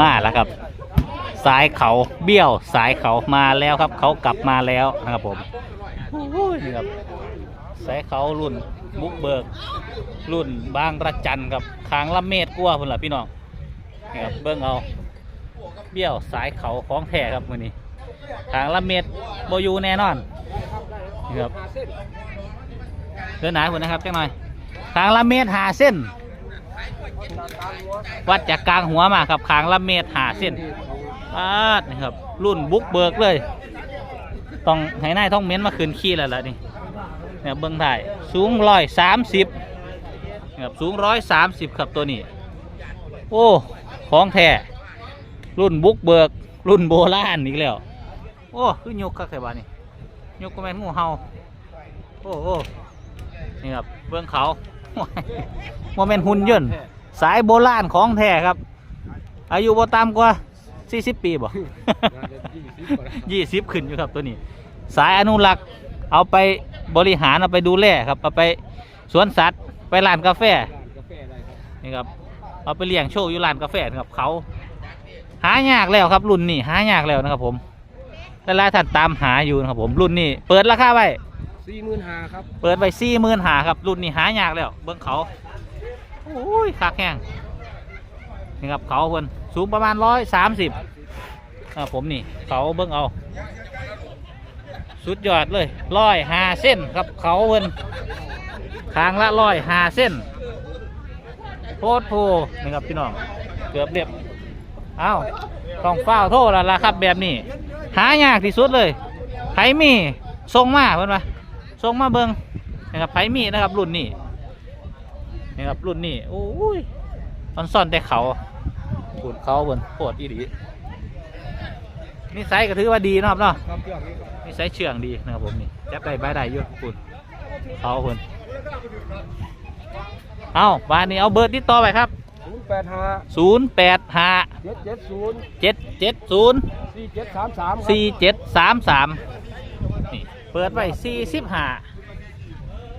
มาแล้วครับ สายเขาเบี้ยวสายเขามาแล้วครับ เขากลับมาแล้วนะครับผมนี่ครับสายเขารุ่นบุกเบิก รุ่นบางระจันครับคางละเมตรกว่าพุ่นล่ะพี่น้องนี่ครับเบิ่งเอาเบี้ยวสายเขาของแท้ครับมื้อนี้คางละเมตรโบยูแน่นอนนี่ครับเดินหนาพุ่นนะครับจังหน่อย คางละเมตรหาเส้น วัดจากกลางหัวมาครับคางละเมตรหาเส้นปาดนี่ครับ รุ่นบุกเบิกเลย ต้องให้นายท้องเม้นมาคืนขี้แล้วล่ะนี่เนี่ยเบิ้องถ่ายสูงร้อยสามสิบครับสูงร้อยสามสิบครับตัวนี้ โอ้ของแท้รุ่นบุกเบิก รุ่นโบราณอีกแล้ว โอ้คือยกคักแต่บ้านี่ยกก็แม่นงูเห่าโอ้โอ้นี่ครับเบื้องเขา โมเมนหุ่นยนต์ สายโบราณของแท้ครับ อายุบ่ต่ำกว่า 40 ปีบ่ 20 ขึ้นอยู่ครับตัวนี้ สายอนุรักษ์เอาไปบริหารเอาไปดูแลครับเอาไปสวนสัตว์ไปร้านกาแฟนี่ครับเอาไปเลี้ยงโชว์อยู่ร้านกาแฟนะครับเขาหายากแล้วครับรุ่นนี้หายากแล้วนะครับผมหลายๆท่านตามหาอยู่นะครับผมรุ่นนี้เปิดราคาไว้ สี่หมื่นหาครับ เปิดไว้สี่หมื่นหาครับ รุ่นนี้หายากแล้ว เบิ้องเขาโอ้ยคักแห้งนี่ครับเขาเพิ่นสูงประมาณร้อยสามสิบครับผมนี่เขาเบิ้องเอา สุดยอดเลยร้อยหาเส้นครับเขาเพิ่นทางละร้อยหาเส้นโพดโพนี่ครับพี่น้องเกือบเรียบเอ้าต้องเฝ้าโทษแล้วล่ะครับแบบนี้ หายากที่สุดเลยไผมีส่งมาเพิ่อนว่า ส่งมาเบิงนะครับไผมีนะครับรุ่นนี้นะครับรุ่นนี้โอ้ยมันซ่อนแต่เขาขุดเขาบนโคตรอีดีนิสัยก็ถือว่าดีนะครับเนาะนนี้นิสัยเชื่องดีนะครับผมนี่จับได้ใบได้อยู่ขุดเขาเพิ่นเอาบ้านนี้เอาเบอร์ติดต่อไปครับศูนย์แปดห้า0 8 5เจ็ดเจ็ดศูนย์7 7 0สี่เจ็ดสามสามสี่ เจ็ดสามสามนี่เปิดไว้สี่สิบห้า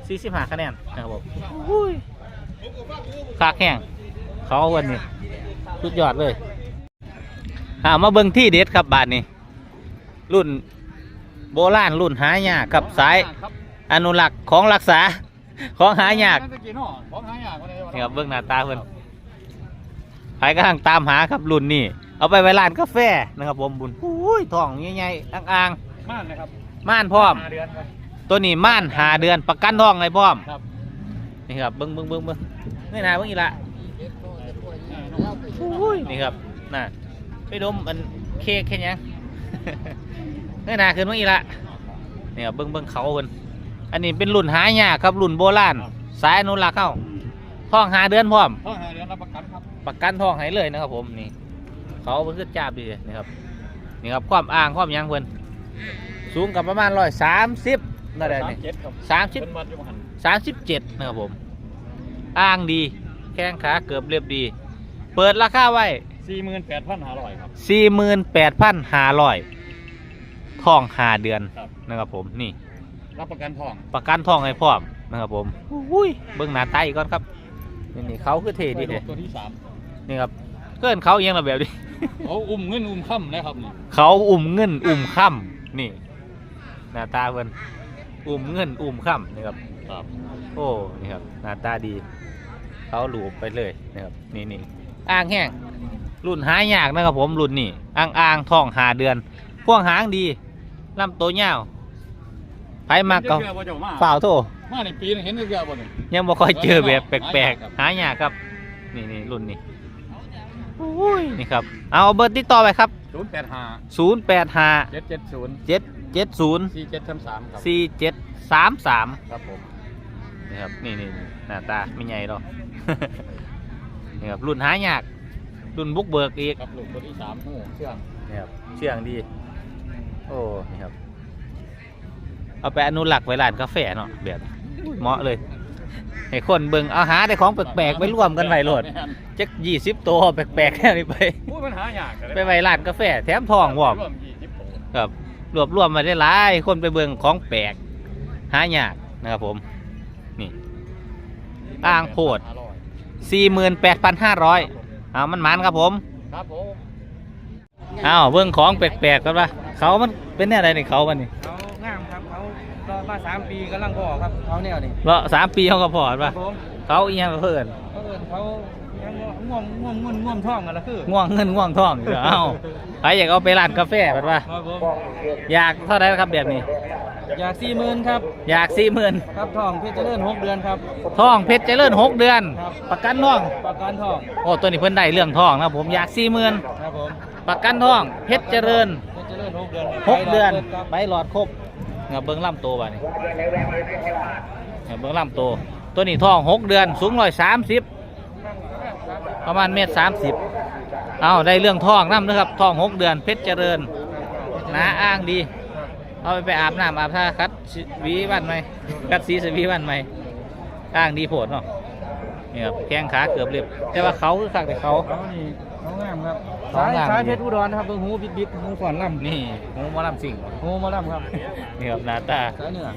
สี่สิบห้าคะแนนนะครับผมอุ้ยคากแห้งเขาวันนี้สุดยอดเลยอ่ามาเบิ่งที่เด็ดครับบาทนี้ รุ่นโบราณรุ่นหายากกับสายอนุรักษ์ของรักษาของหายากของหายากนี่ครับเบื้องหน้าตาเพิ่นใครกำลังตามหาครับรุ่นนี้ เอาไปไว้ร้านกาแฟนะครับผมบุญอุ้ยท้องใหญ่ๆอ่างม่านนะครับๆ ม่านพร้อม ห้าเดือนครับ ตัวนี้ม่านหาเดือนประกันท้องเลยพร้อมครับ นี่ครับเบิ้งเบิ้งเบิ้งเบิ้งเงยหน้าเบิ้งอีกละอุ้ยนี่ครับน่ะไปดมมันเค้กแค่ยัง เงยหน้าขึ้นเบิ้งอีกละนี่ครับเบิ้งเบิ้งเขาเพิ่นอันนี้เป็นรุ่นหายากครับรุ่นโบราณสายอนุรักษ์เข้าท้องหาเดือนพร้อม ห้องห้าเดือนรับประกันครับประกันทองให้เลยนะครับ ผมนี่ เขาเพิ่นก็จับดีนี่ครับนี่ครับความอ่างความหยังเพิ่น สูงกับประมาณร้อยสามสิบนั่นแหละสามนี่เจ็ดครับสามสิบเป็นวัดอยู่หันสามสิบเจ็ดนะครับผมอ่างดี แข้งขาเกือบเรียบดี เปิดราคาไว้สี่หมื่นแปดพันห้าร้อยครับสี่หมื่นแปดพันห้าร้อยทองหาเดือนครับนะครับผมนี่ รับประกันทอง ประกันทองให้พร้อมนะครับผมอุ้ยเบื้องหน้าตาอีกก่อนครับนี่นี่เขาคือเท่ดีไปเลยตัวที่สามนี่ครับเกินเขาเอียงระแบบนี้เขาอุ้มเงินอุ้มค่ำนะครับนี่เขาอุ่มเงินอุ่มค่ำนี่ หน้าตาเพิ่นอุ่มเงินอุ่มค่ำนี่ครับ ครับโอ้นี่ครับหน้าตาดีเขาหลูบไปเลยนะครับนี่นี่อ่างแห้งรุ่นหายากนะครับผมรุ่นนี้อ่างอ่างทองหาเดือนพ่วงหางดีลำตัวยาวไผมากก็เจอบ่เจ้ามาฝ่าวโทมาในปีนี้เห็นเยอะบ่นี่ยังบ่ค่อยเจอแบบแปลกหายากครับๆหายากครับ นี่นี่รุ่นนี้โอ้ยนี่ครับ เอาเบอร์ติดต่อไปครับศูนย์แปดห้า0 8 5เจ็ด เจ็ดศูนย์7 7 0สี่เจ็ดสามสามครับสี่เจ็ดสามสามครับผมนี่ครับนี่นี่นี่หน้าตาไม่ใหญ่หรอก นี่ครับรุ่นหายากรุ่นบุกเบิกอีกครับลูกตัวที่สามหูเชื่องนี่ครับเชื่องดี โอ้นี่ครับ เอาไปอนุรักษ์ไว้ร้านกาแฟเนาะแบบเหมาะเลยให้คนเบิ่งเอาหาได้ของแปลกๆไปร่วมกันไว้โหลดจักยี่สิบตัวแปลกๆแค่นี้ไปพูดปัญหายากไปไว้ร้านกาแฟแถมทองวอมรวมยี่สิบตัวครับ รวบรวมมาได้หลายคนไปเบิ่งของแปลกหายากนะครับผม นี่อ่างโพดห้าร้อยสี่หมื่นแปดพันห้าร้อยเอามันหมันครับผม ครับผมอ้าวเบิ่งของแปลกๆกันปะเขามันเป็นแน่ใดในเขามันนี่เขางามครับเขารอมาสามปีกำลังพอครับเขาแนวนี่เลาะสามปีเขาก็พอดคปะรับผมเขาอีหยังก็เพิ่นเขาเอินเขายั งง่วงง่วงง่วงง่วงท่องกันละคือง่วงเงินง่วงทองอยู่เอ้าใครอยากเอาไปร้านกาแฟแบบว่า ครับผมอยากเท่าไหรครับแบบนี้ อยากสี่หมื่นครับ อยากสี่หมื่นครับทองพี่เจริญหกเดือนครับทองเพชรเจริญหกเดือน ครับ ประกันทอง ประกันทองโอ้ตัวนี้เพิ่นได้เรื่องทองนะผมอยากสี่หมื่นครับผมประกันทองเพชรเจริญพี่เจริญหกเดือนหกเดือนครับใบหลอดครบเงาเบิ้งลำโตบ่านี่เงาเบิ้งลำโตตัวนี้ทองหกเดือนสูงร้อยสามสิบ ประมาณเมตรสามสิบเอาได้เรื่องทองน้ำนะครับทองหกเดือนเพชรเจริญหนาอ้างดี เอาไปไปอาบน้ำอาบท่าคัดสิหวีวันไหมคัดสีสวีวันไหมอ้างดีโผดเนาะนี่ครับแข้งขาเกือบเรียบแต่ว่าเขาคือคักแต่เขาเขานี่เขางามครับเขาสายงามสายเพชรอุดรนะครับเบิ่งหูบิดบิดหูฝันล่ำนี่หูหมอลำสิงหูหมาล่ำครับนี่ครับหน้าตาสายเหนือ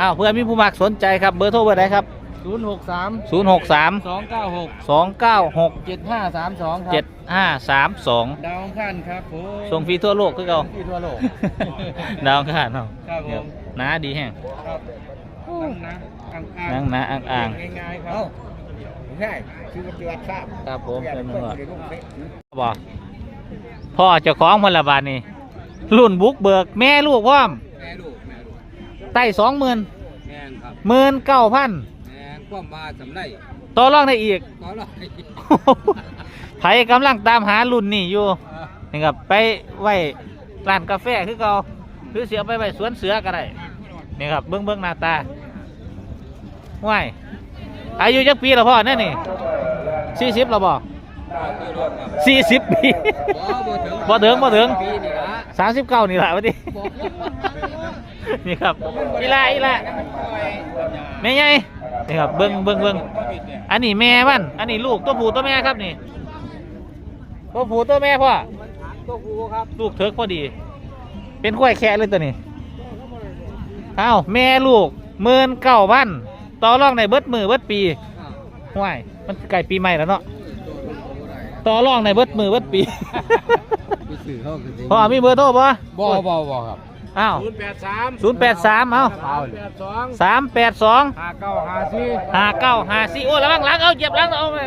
อ้าวเพื่อนมีผู้มักสนใจครับเบอร์โทรเบอร์ไหนครับ ศูนย์หกสาม0 6 3สองเก้าหก2 9 6เจ็ดห้าสามสองครับ7 5 3 2ดาวอังคารครับผมส่งฟรีทั่วโลกคือเก่าที่ทั่วโลกดาวขาดเนาะครับผมหนาดีแห้งครับนั่งนะอ่างอ่างนั่งหนาอ่างอ่างง่ายๆครับใช่คือปฏิวัติทราบๆครับผมเป็นเมือดี๋ยวลูกเตะบอกพ่อเจ้าของพลบาทนี่รุ่นบุกเบิกแม่ลูกพร้อมแม่ลูกแม่ลูกไต่สองหมื่นแม่นครับหมื่นเก้าพันแม่น ความมาสำไรต่อรองได้อีกก็ร้อยไผกำลังตามหารุ่นนี่อยู่นี่ครับไปไว้ร้านกาแฟคือเก่าหรือเสียไปไว้สวนเสือก็ได้นี่ครับเบิ้งเบิ้งหน้าตาว้ายอายุจักปีแล้วพ่อเนี่ยนี่สี่สิบแล้วบ่สี่สิบปีบ่ถึงบ่ถึงปีนี่ละสามสิบเก้านี่แหละวะดิ นี่ครับอีละอีละแม่ใหญ่นี่ครับเบิ้งเบิ้งเบิ้งอันนี้แม่มันอันนี้ลูกตัวผู้ตัวแม่ครับนี่ตัวผู้ตัวแม่พ่อตัวครูครับลูกเถิกพอดี เป็นข้วยแค่เลยตัวนี้อ้าวแม่ลูกหมื่นเก้าพันต่อรองในเบิดมือเบิดปีห่วยมันใกล้ปีใหม่แล้วเนาะต่อรองในเบิดมือเบิดปีไปสื่อเขาคือสิพ่อมีเบอร์โทรป่ะบ่บ่บ่ครับ อ้าวศูนย์แปดสามศูนย์แปดสามเอาเอาเลแปยดสองสามแปดสองห้าเก้าห้าสี่ห้าเก้าห้าสี่โอ้ระวังหลังเอาเหยียบหลังเอาไป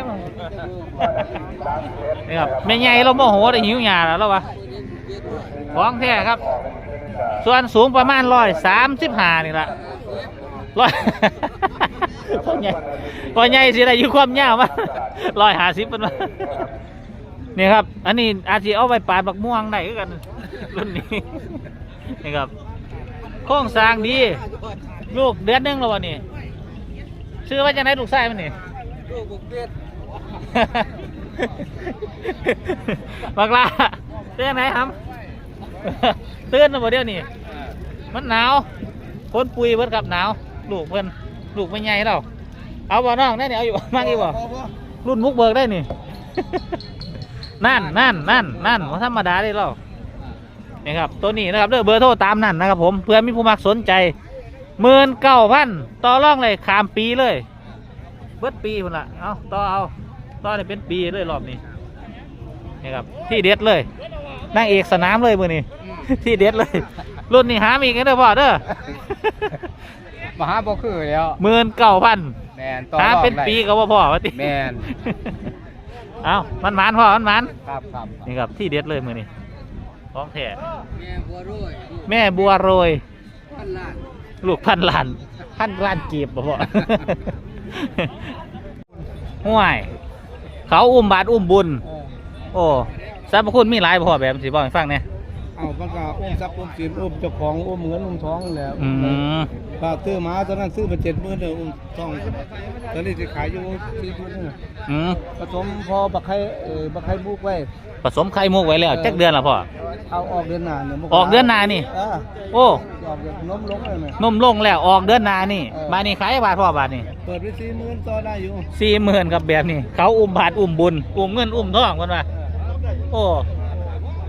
นี่ครับแม่ใหญ่เราโมโหได้หิวหยาแล้วแล้ววะของแท้ครับ ส่วนสูงประมาณร้อยสามสิบห้านี่ละร้อยพ่อใหญ่พ่อใหญ่สิได้อยู่ความยาวมาร้อยห้าสิบเป็นมานี่ครับ อันนี้อาจจะเอาไปปาดบักม่วงได้คือกันรุ่นนี้ นี่ครับโครงสร้างดี ลูกเดือนหนึงแล้ววะนี่ชื่อว่าจะไหนลูกชายมันนี่ ลูกบุกเก็ตบักลาเตือนไหนครับเตือนนะบ่เดี๋ยวนี้มันหนาวคนปุยเบิดครับหนาว ลูกเพิ่นลูกไม่ใหญ่แล้วเอาบ่น้องได้นี่เอาอยู่ มากอีกบ่รุ่นมุกเบิกได้นี่ นั่นนั่นนั่นนั่นว่าธรรมดาได้แล้ว นี่ครับตัวนี้นะครับเด้อเบอร์โทรตามนั่นนะครับผมเพื่อมีผู้มักสนใจหมื่นเก้าพันต่อรองเลยขามปีเลย เบิดปีพุ่นละเอาต่อเอาต่อได้เป็นปีเลยรอบนี้นี่ครับที่เด็ดเลยนางเอกสนามเลยมือนี้ที่เด็ดเลย รุ่นนี้หามีกันเด้อพ่อเด้อมหาบ่คือแล้วหมื่นเก้าพันแม่นต่อหารองเป็นได้ปีก็ว่าพ่อวะติแม่นเอามันหมานพ่อมันหมานครับครับนี่ครับที่เด็ดเลยมือนี้ ของแท้แม่บัวรวยแม่บัวโรย พันล้านลูกพันล้าน พันล้านกีบบ่พ่อห่วย เขาอุ้มบาทอุ้มบุญ โอ้สรรพคุณมีหลายบ่พ่อแบบสิบอกให้ฟังเนี่ย เอามันก็อุ้มทรัพย์อุ้มสินอุ้มเจ้าของอุ้มเงินอุ้มทองนั่นแหล้วอืมถ้าซื้อหมาตอนนั้นซื้อมาเจ็ดหมื่นเลยอุ้มทองตอนนี้จะขายอยู่สี่หมื่นนึงอืมผสมพอบักไข่เออบักไข่บุกไว้ ผสมไข่มุกไว้แล้วจักเดือนละพ่อ เอาออกเดือนหน้าเนี่ยมออกเดือนหน้านี่อ่าโอ้ออกเดือนน้มลงเลยเนี่ย นมลงแล้วออกเดือนหน้านี่เออบาทนี้ขายบาทพ่อบาทนี่เปิดไปสี่หมื่นต่อได้อยู่สี่หมื่นครับแบบนี้ เขาอุ้มบาทอุ้มบุญอุ้มเงินอุ้มทองกันว่าโอ้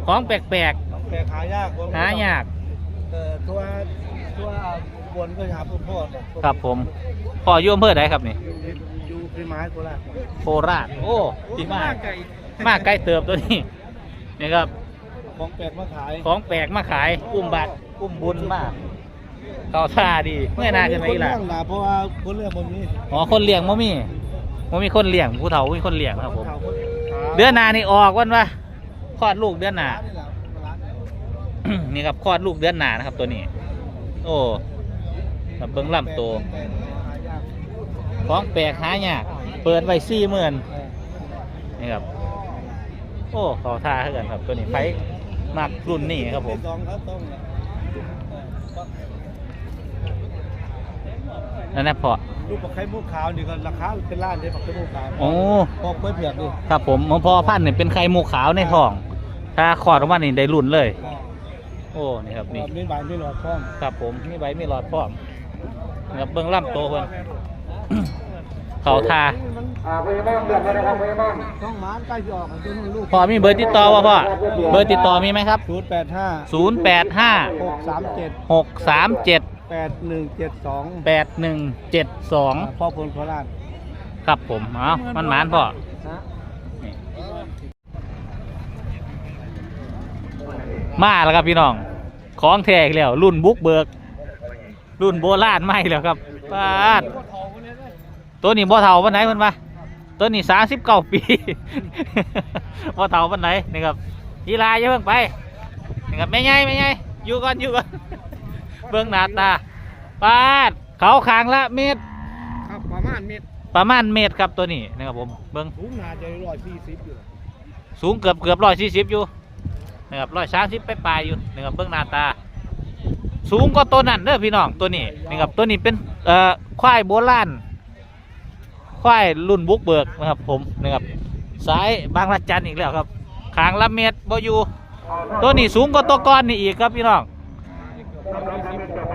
ของแปลก แต่ขายากๆหายากเออตัวตัวบนก็หาพุ่พ่อเนี่ยครับผมพ่ออยู่อำเภอใดครับนี่อยู่อยู่ที่ไม้โคราชโคราชโอ้ที่มากมากใกล้เติบตัวนี้นี่ครับ ของแปลกมาขายของแปลกมาขายอุ้มบัตรอุ้มบุญมากเขาท่าดีเมื่อหนาขึ้นมาอีกคล่ะเลี้ยงนะเพราะว่าคนเลี้ยงผมนี่อ๋อคนเลี้ยงบ่มีบ่มีคนเลี้ยงผู้เฒ่าบ่มีคนเลี้ยงครับผมเขาคนเดือนหน้านี่ออกวันวะคลอดลูกเดือนหน้า นี่ยนี่ครับคลอดลูกเดือนหน้านะครับตัวนี้ โอ้ครับเบิ้งลำตัวหายากของแปลกหายากเปิดไว้สี่หมื่นเออนี่ครับ โอ้เขาท่าเท่ากันครับ ตัวนี้ไฟมักรุ่นนี้ครับผมที่สองครับต้องนั่นนะพอลูกปลาไข่มุกขาวนี่ก็ราคาเป็นล้านเลยปลาไข่มุกขาวโอ้พอกล้วยเผือกดิครับผมหมอพอพันธุ์เนี่ยเป็นไข่มุกขาวในท้อง ถ้าคลอดออกมานี่ได้รุ่นเลย โอ้นี่ครับนี่มีใบมีหลอดพร้อมครับผมมีใบมีหลอดพร้อมนะครับเบิ้งลำโตวเพิ่นเขาทาต้องหมานใกล้จะออกคือลูกพอมีเบอร์ติดต่อวะพ่อเบอร์ติดต่อมีไหมครับศูนย์แปดห้า0 8 5หกสามเจ็ด6 3 7แปดหนึ่งเจ็ดสอง8 1 7 2พ่อพลโคราชครับผม เอามันหมานพ่อนะนี่ มาแล้วครับพี่น้อง ของแท้อีกแล้ว รุ่นบุกเบิก รุ่นโบราณไม่แล้วครับปาดตัวนี้บ่เท่าวันไหนเพิ่นมาตัวนี้สามสิบเก้าปีบ่เท่าวันไหนนี่ครับยีลาอย่าเพิ่งไปนี่ครับแม่ใหญ่แม่ใหญ่อยู่ก่อนอยู่ก่อนเบิ่งหน้าตาปาดเขาคางละเมตรครับประมาณเมตรประมาณเมตรครับตัวนี้นะครับผมเบิ่งสูงน่าจะร้อยสี่สิบอยู่ สูงเกือบเกือบร้อยสี่สิบอยู่ นะครับร้อยสามสิบปลายอยู่นะครับเบื้องหน้าตา สูงก็ตัวนั้นเด้อพี่น้องตัวนี้นะครับตัวนี้เป็นเอ่อควายโบราณควายรุ่นบุกเบิกนะครับผมนะครับสายบางระจันอีกแล้วครับขางละเม็ดบอยู่ตัวนี้สูงกว่าตัวก้อนนี่อีกครับพี่น้อง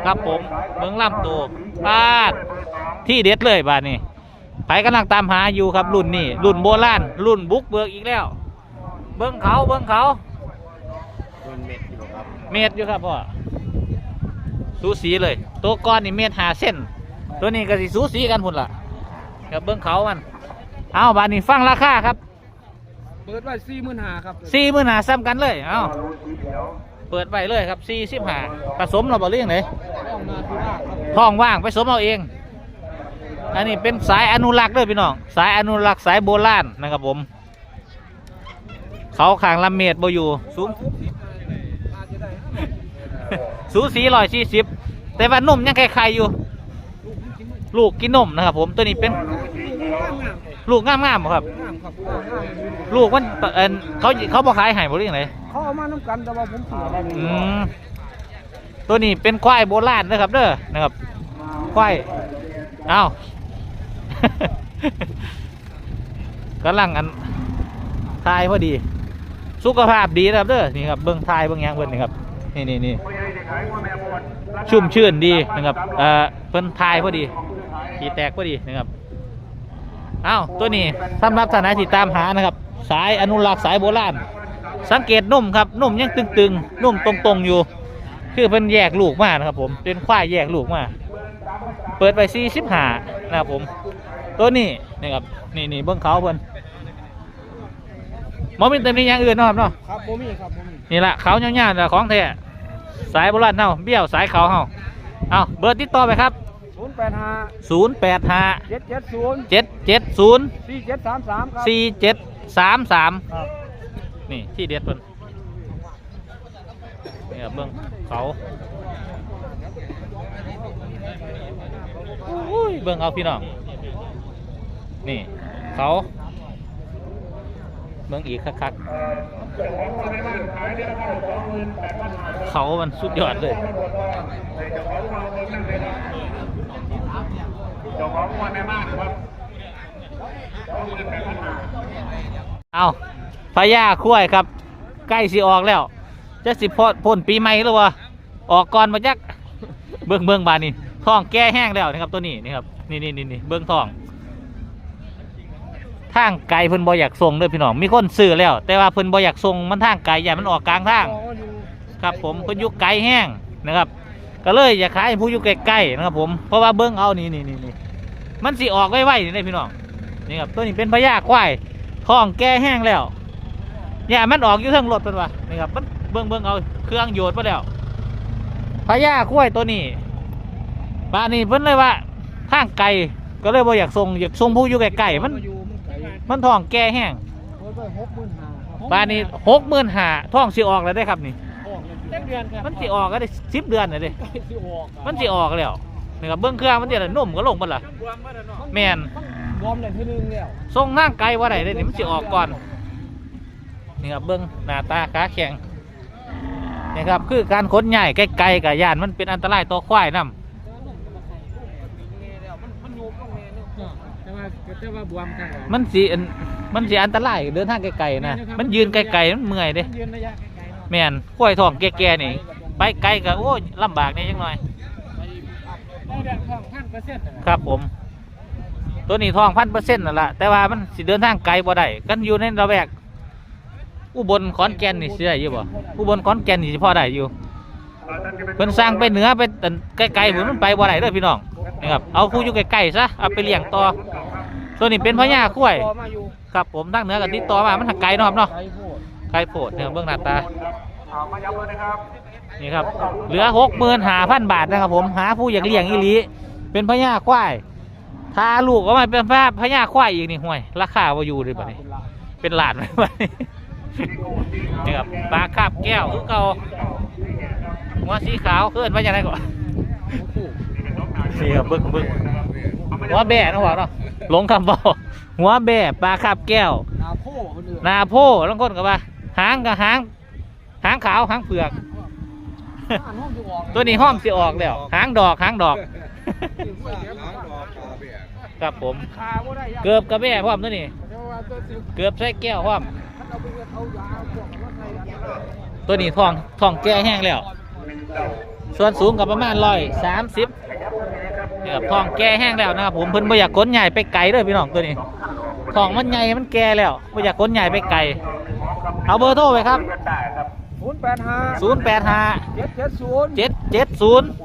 ครับผมเบื้องล่ำตัวปาดที่เด็ดเลยบ้าดนี้ไปกำลังตามหาอยู่ครับรุ่นนี้รุ่นโบราณรุ่นบุกเบิกอีกแล้ว เบิ้องเขาเบิ้องเขา เป็นเม็ดอยู่ครับ เมตรอยู่ครับพ่อสูสีเลย ตัวก้อนนี่เมตรหาเส้น ตัวนี้ก็สิสูสีกันพุ่นล่ะกับเบิ้งเขามัน เอาบานนี้ฟังราคาครับ เปิดไว้สี่หมื่นห้าครับสี่หมื่นหาซ้ำกันเลย เอาเปิดไปเลยครับสี่สิบหาผสมเราบอกเรื่องไหนต้องนาทุราครับท้องว่างไปสมเอาเอง อันนี้เป็นสายอนุรักษ์เด้อพี่น้อง สายอนุรักษ์สายโบราณนะครับผม เขาขางลำเมตรบ่อยู่สูง สูสีร้อยสี่สิบแต่ว่านมยังไข่ๆอยู่ ลูกกินนมนะครับ ผมตัวนี้เป็นลูกงามๆบ่ครับงามครับลูกมันเอ็นเขาเขาบอกขายให้บ่หรือยังไงเขาเอามาน้ำกันแต่ว่าผมเสียได้อืมตัวนี้เป็นควายโบราณนะครับ เด้อนะครับควายอ้าว กำลังอันทายพอดี สุขภาพดีนะครับเด้อนี่ครับเบิ้งทายเบิ้งหยังเบิ้งนี่ครับนี่นี่นี่ ชุ่มชื่นดีนะครับเอ่อเพิ่นทายพอดี ขีแตกพอดีนะครับอ้าวตัวนี้สำหรับท่านไหนที่ตามหานะครับ สายอนุรักษ์สายโบราณ สังเกตนุ่มครับนุ่มยังตึงๆนุ่มตรงๆอยู่ คือเพิ่นแยกลูกมานะครับผมเป็นควายแยกลูกมาเปิดไปสี่สิบห้านะครับผม ตัวนี้นี่ครับนี่นี่เบิ้งเขาเพิ่นมอมินเต็มนี้อย่างอื่นเนาะครับเนาะครับโมมี่ครับโมมี่นี่ละเขาเงาๆแต่ของแท้ สายโบราณเฮาเบี้ยวสายเขาเฮาเอาเบอร์ติดต่อไปครับ ศูนย์แปดห้า0 8 5 เจ็ดเจ็ดศูนย์7 7 0 สี่เจ็ดสามสามครับ 4 7 3 3 ครับนี่ ที่เด็ดเพิ่นนี่ครับเบิ่งเขาอุ้ยเบิ่งเอาพี่น้อง นี่ เขา เบิ่งอีกคักๆเขามันสุดยอดเลยเอาพญาคุ้ยครับ ใกล้สิออกแล้ว จะสิพอพ่นปีใหม่หรือวะออกก่อนมาจักเบิ้งเบิ้งบานนี่ท้องแก่แห้งแล้วนะครับตัวนี้นี่ครับนี่นี่นี่นี่เบิ้งท้อง ทางไกลเพิ่นบ่อยากส่งเด้อพี่น้องมีคนซื้อแล้ว แต่ว่าเพิ่นบ่อยากส่งมันทางไกลอย่ามันออกกลางทางครับผมเพิ่นอยู่ไกลแห้งนะครับ ก็เลยอยากขายผู้อยู่ใกล้ๆนะครับผมเพราะว่าเบิ้งเอานี่นี่นี่นี่มันสิออกไวๆนี่เลยพี่น้องนี่ครับตัวนี้เป็นพญาควายท้องแก่แห้งแล้วอย่ามันออกอยู่เทั้งรถเป็นวะนี่ครับมันเบิ่งเบิ่งเอาเครื่องโยนมาแล้วพญาควายตัวนี้บ้านนี้เพิ่นเลยว่าทางไกลก็เลยบ่อยากส่งอยากส่งผู้อยู่ไกลๆมัน มันไก่มันท้องแก่แห้งโอ้ยไปหกหมื่นห้าบ้านนี้หกหมื่นหาท้องสิออกแล้วได้ครับนี่ ออกเต็มเดือนครับมันสิออกก็ได้สิบเดือนเลยเด้ไก่สิออกมันสิออกแล้วนี่ครับเบื้องเครื่องมันเดี๋ยวนุ่มก็ลงมันล่ะ แมนรวมเลยทีนึงแล้วทรงนั่งไกลว่าไรเลยนี่มันสิออกก่อนนี่ครับเบื้องหน้าตาขาแข็งนี่ครับคือการขนใหญ่ไกลๆกับยานมันเป็นอันตรายต่อควายนํ แต่ว่าแต่ว่าบวมกันมันสิอันมันสิอันตรายเดินทางไกลๆนะมันยืนไกลๆมันเมื่อยเด้ยืนระยะไกลๆเนาะแมนควายทองแก่ๆนี่ไปไกลก็โอ้ยลำบากนี่จังหน่อยได้เดือนทองพันเปอร์เซ็นต์ครับผม ตัวนี้ทองพันเปอร์เซ็นต์นั่นแหละแต่ว่ามันสิเดินทางไกลบ่ได้กันอยู่ในระแวกอุบลขอนแก่นนี่สิได้อยู่บ่อุบลขอนแก่นนี่สิพอได้อยู่เพิ่นสร้างไปเหนือไปอันไกลๆพุ่นมันไปบ่ได้เด้อพี่น้องนะครับเอาผู้อยู่ใกล้ๆซะเอาไปเลี้ยงต่อ ตัวนี้เป็นพญาคุ้ยต่อมาอยู่ครับผมทางเหนือก็ติดต่อมา มันทางไกลเนาะครับเนาะไก่โพดไกลโพดเนี่ยเบิ่งหน้าตานี่ครับ เหลือ65,000บาทนะครับผม หาผู้อยากเลี้ยงอีหลี เป็นพญาควายถ้าลูกออกมาเป็นพญาพญาควายอีกนี่ห่วย ราคาบ่อยู่เลยบัดนี้ เป็นหลานไหมวะนี่ครับปลาคาบแก้วคือเก่าหัวสีขาวเคลื่อนว่าจะไรก่อนนี่ครับเบิ้งเบิ้งหัวแบ่นะหัวเนาะ หลงคำบอกหัวแบ่ปลาคาบแก้ว นาโพคนอื่นนาโพลังก้นกับว่าหางกับหาง หางขาวหางเผือกอันห้องอยู่ออกตัวนี้ห้อมสิออกแล้ว หางดอกหางดอก ครับผมขาบ่ได้ยากเกือบกับแม่พร้อมตัวนี้ แต่ว่าตัวสิเกือบใส่แก้วพร้อมมันเอาไปเอายาพวกรถไทยกันตัวนี้ทองทองแก่แห้งแล้ว ส่วนสูงกับประมาณร้อยสามสิบ นี่ครับทองแก่แห้งแล้วนะครับผมเพิ่นบ่อยากขนใหญ่ไปไกลเด้อพี่น้องตัวนี้ทองมันใหญ่มันแก่แล้วบ่อยากขนใหญ่ไปไกลเอาเบอร์โทรไปครับ ศูนย์แปดห้า0 8 5 เจ็ดเจ็ดศูนย์7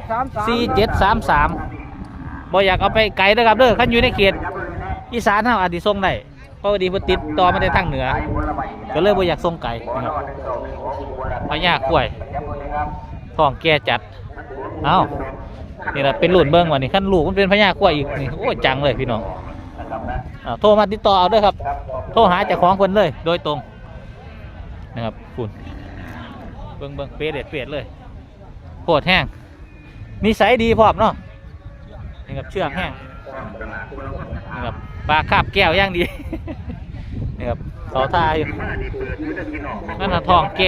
7 0 สี่เจ็ดสามสาม4 7 3 3บ่อยากเอาไปไกลเด้อครับเด้อคันอยู่ในเขตอีสานเฮาอาจสิส่งได้เพราะว่าดีเพิ่นติดต่อมาได้ทางเหนือ ก็เลยบ่อยากส่งไกลนะครับพญากล้วยทองแก่จัดเอ้า นี่แหละเป็นหลุนเบิ้งวันนี้ขั้นลูกมันเป็นพญากล้วยอีกนี่โอ้ยจังเลยพี่น้องอ่าโทรมาติดต่อเอาด้วยครับ โทรหาเจ้าของคนเลย โดยตรงนะครับคุณเบิ้งเบิ้งเปียเด็ดเปียดเลยโคตรแห้งนิสัยดีพร้อมเนาะนี่ครับเชือกแห้งนี่ครับปลาคาบแก้วย่างดีนี่ครับต่อท่าอยู่นั่นน่ะทองแก